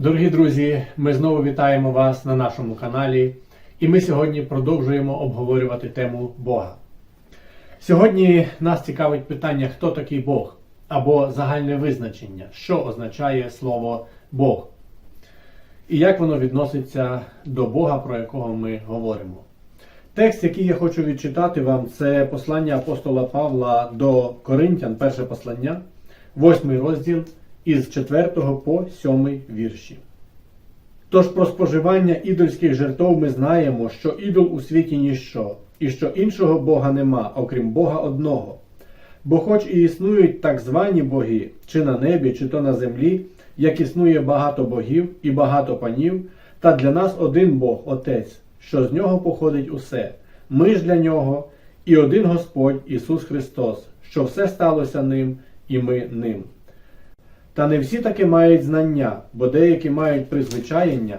Дорогі друзі, ми знову вітаємо вас на нашому каналі, і ми сьогодні продовжуємо обговорювати тему Бога. Сьогодні нас цікавить питання, хто такий Бог, або загальне визначення, що означає слово Бог, і як воно відноситься до Бога, про якого ми говоримо. Текст, який я хочу відчитати вам, це послання апостола Павла до Коринтян, перше послання, 8 розділ із 4 по 7 вірші. Тож про споживання ідольських жертов ми знаємо, що ідол у світі ніщо, і що іншого Бога нема, окрім Бога одного. Бо хоч і існують так звані боги, чи на небі, чи то на землі, як існує багато богів і багато панів, та для нас один Бог, Отець, що з нього походить усе. Ми ж для нього, і один Господь Ісус Христос, що все сталося ним, і ми ним. Та не всі таки мають знання, бо деякі мають призвичаєння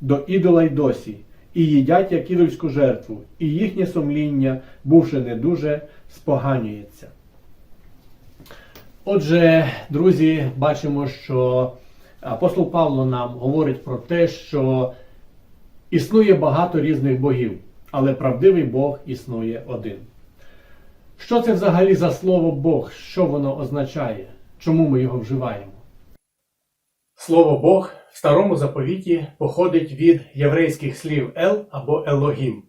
до ідола й досі, і їдять як ідольську жертву, і їхнє сумління, бувши не дуже, споганюється. Отже, друзі, бачимо, що апостол Павло нам говорить про те, що існує багато різних богів, але правдивий Бог існує один. Що це взагалі за слово Бог? Що воно означає? Чому ми його вживаємо? Слово Бог в старому заповіті походить від єврейських слів Ел або Елогім.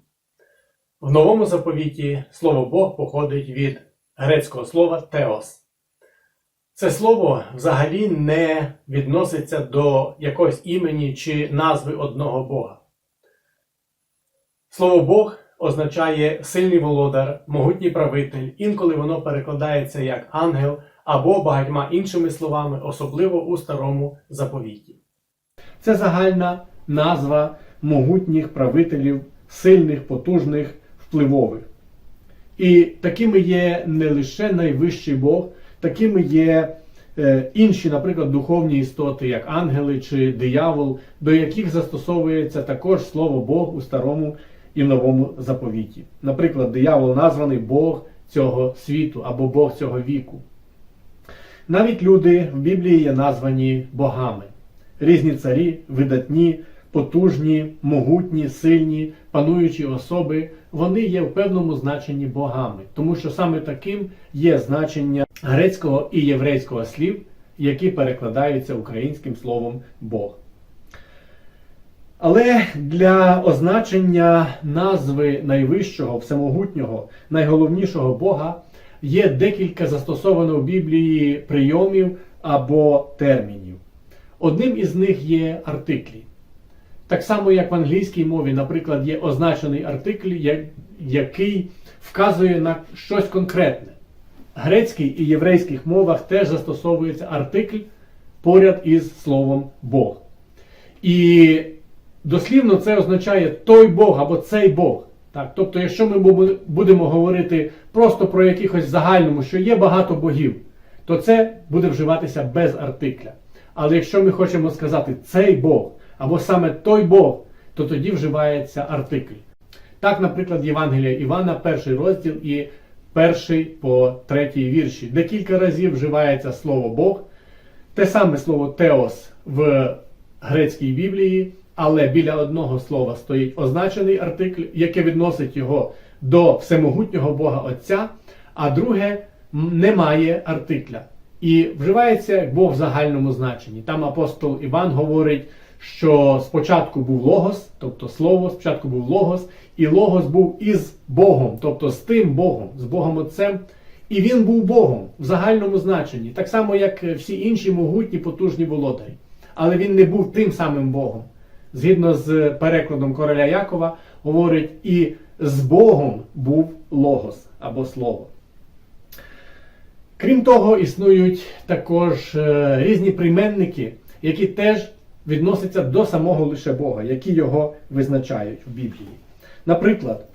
В новому заповіті слово Бог походить від грецького слова Теос. Це слово взагалі не відноситься до якогось імені чи назви одного Бога. Слово Бог означає сильний володар, могутній правитель, інколи воно перекладається як ангел або багатьма іншими словами, особливо у старому заповіті. Це загальна назва могутніх правителів, сильних, потужних, впливових. І такими є не лише найвищий Бог, такими є е, інші, наприклад, духовні істоти, як ангели чи диявол, до яких застосовується також слово Бог у старому і новому заповіті. Наприклад, диявол названий Бог цього світу або Бог цього віку. Навіть люди в Біблії є названі богами. Різні царі, видатні, потужні, могутні, сильні, пануючі особи, вони є в певному значенні богами, тому що саме таким є значення грецького і єврейського слів, які перекладаються українським словом Бог. Але для означення назви найвищого, всемогутнього, найголовнішого Бога є декілька застосовано в Біблії прийомів або термінів. Одним із них є артиклі. Так само, як в англійській мові, наприклад, є означений артикль, який вказує на щось конкретне. В грецькій і єврейських мовах теж застосовується артикль поряд із словом Бог. І дослівно це означає той Бог або цей Бог. Так, тобто, якщо ми будемо говорити просто про якихось загальному, що є багато богів, то це буде вживатися без артикля. Але якщо ми хочемо сказати цей Бог або саме той Бог, то тоді вживається артикль. Так, наприклад, Євангелія Івана, перший розділ і перший по третій вірші, де кілька разів вживається слово Бог, те саме слово теос в грецькій Біблії, але біля одного слова стоїть означений артикль, яке відносить його до всемогутнього Бога Отця, а друге немає артикля. І вживається Бог в загальному значенні. Там апостол Іван говорить, що спочатку був Логос, тобто Слово, спочатку був Логос, і Логос був із Богом, тобто з тим Богом, з Богом Отцем. І він був Богом в загальному значенні, так само, як всі інші могутні потужні володарі. Але він не був тим самим Богом. Згідно з перекладом короля Якова, говорить, і з Богом був Логос або Слово. Крім того, існують також е, різні прийменники, які теж відносяться до самого лише Бога, які його визначають в Біблії. Наприклад,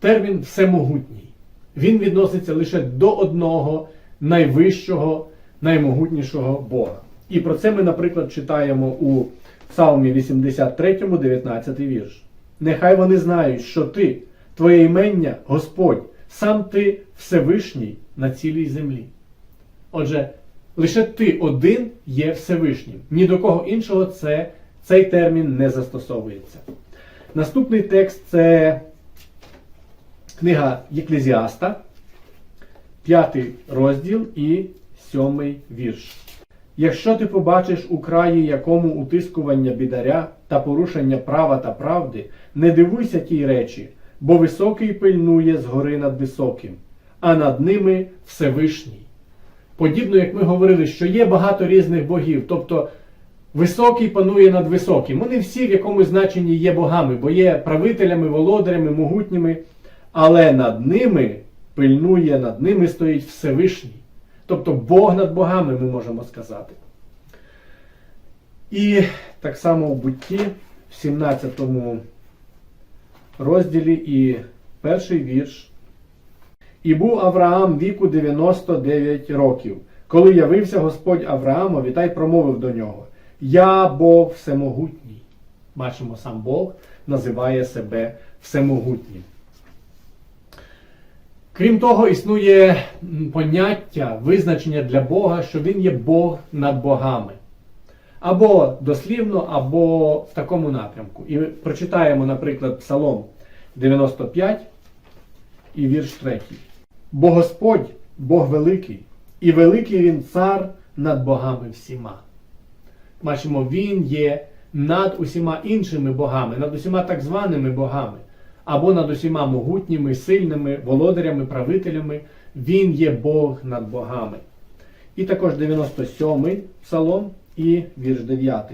термін всемогутній. Він відноситься лише до одного найвищого, наймогутнішого Бога. І про це ми, наприклад, читаємо у Псалмі 83, 19 вірш. Нехай вони знають, що ти, твоє імення, Господь, сам ти Всевишній на цілій землі. Отже, Лише ти один є Всевишнім. Ні до кого іншого це, цей термін не застосовується. Наступний текст це книга Єклезіаста, п'ятий розділ і сьомий вірш. Якщо ти побачиш у краї якому утискування бідаря та порушення права та правди, не дивуйся тій речі, бо високий пильнує згори над високим, а над ними Всевишній. Подібно, як ми говорили, що є багато різних богів, тобто високий панує над високим. Вони всі в якомусь значенні є богами, бо є правителями, володарями, могутніми, але над ними пильнує, над ними стоїть Всевишній. Тобто Бог над богами, ми можемо сказати. І так само в бутті, в 17 розділі і перший вірш. І був Авраам віку 99 років, коли явився Господь Авраамові та й промовив до нього: Я Бог всемогутній. Бачимо, сам Бог називає себе всемогутнім. Крім того, існує поняття, визначення для Бога, що Він є Бог над богами. Або дослівно, або в такому напрямку. І прочитаємо, наприклад, Псалом 95 і вірш 3. Бо Господь, Бог великий, і великий Він цар над богами всіма. Бачимо, Він є над усіма іншими богами, над усіма так званими богами, або над усіма могутніми, сильними володарями, правителями. Він є Бог над богами. І також 97-й псалом і вірш 9.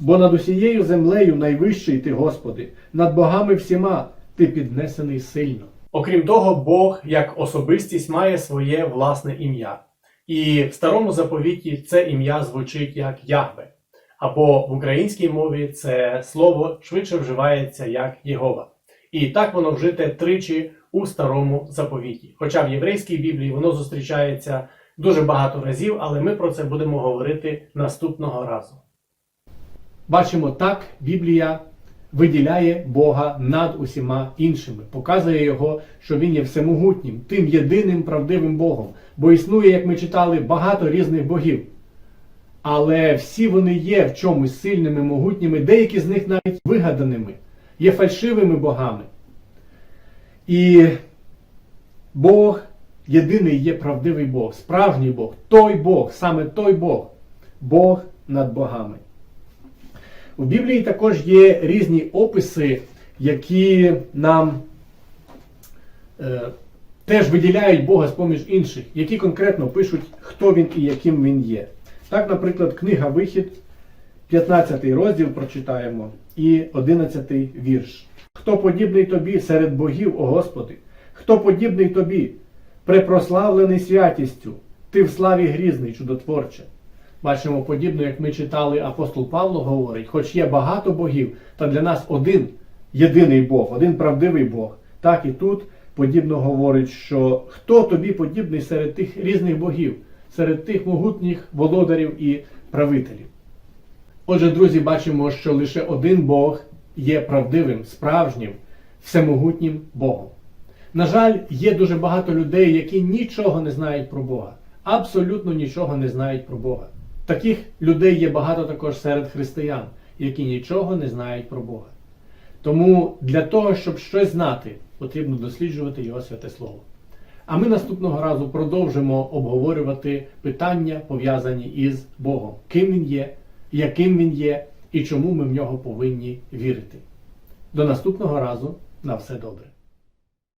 Бо над усією землею найвищий ти, Господи, над богами всіма ти піднесений сильно. Окрім того, Бог як особистість має своє власне ім'я. І в старому заповіті це ім'я звучить як Ягве. Або в українській мові це слово швидше вживається як Єгова. І так воно вжите тричі у старому заповіті. Хоча в єврейській Біблії воно зустрічається дуже багато разів, але ми про це будемо говорити наступного разу. Бачимо так, Біблія виділяє Бога над усіма іншими, показує його, що він є всемогутнім, тим єдиним правдивим Богом. Бо існує, як ми читали, багато різних богів. Але всі вони є в чомусь сильними, могутніми, деякі з них навіть вигаданими, є фальшивими богами. І Бог єдиний є правдивий Бог, справжній Бог, той Бог, саме той Бог, Бог над богами. У Біблії також є різні описи, які нам е, теж виділяють Бога з поміж інших, які конкретно пишуть, хто він і яким він є. Так, наприклад, книга Вихід, 15 розділ прочитаємо і 11 вірш. Хто подібний тобі серед богів, о Господи, хто подібний тобі, препрославлений святістю, ти в славі грізний, чудотворче. Бачимо, подібно, як ми читали, апостол Павло говорить, хоч є багато богів, та для нас один єдиний Бог, один правдивий Бог. Так і тут подібно говорить, що хто тобі подібний серед тих різних богів, серед тих могутніх володарів і правителів. Отже, друзі, бачимо, що лише один Бог є правдивим, справжнім, всемогутнім Богом. На жаль, є дуже багато людей, які нічого не знають про Бога. Абсолютно нічого не знають про Бога. Таких людей є багато також серед християн, які нічого не знають про Бога. Тому для того, щоб щось знати, потрібно досліджувати Його святе Слово. А ми наступного разу продовжимо обговорювати питання, пов'язані із Богом, ким Він є, яким Він є і чому ми в нього повинні вірити. До наступного разу на все добре.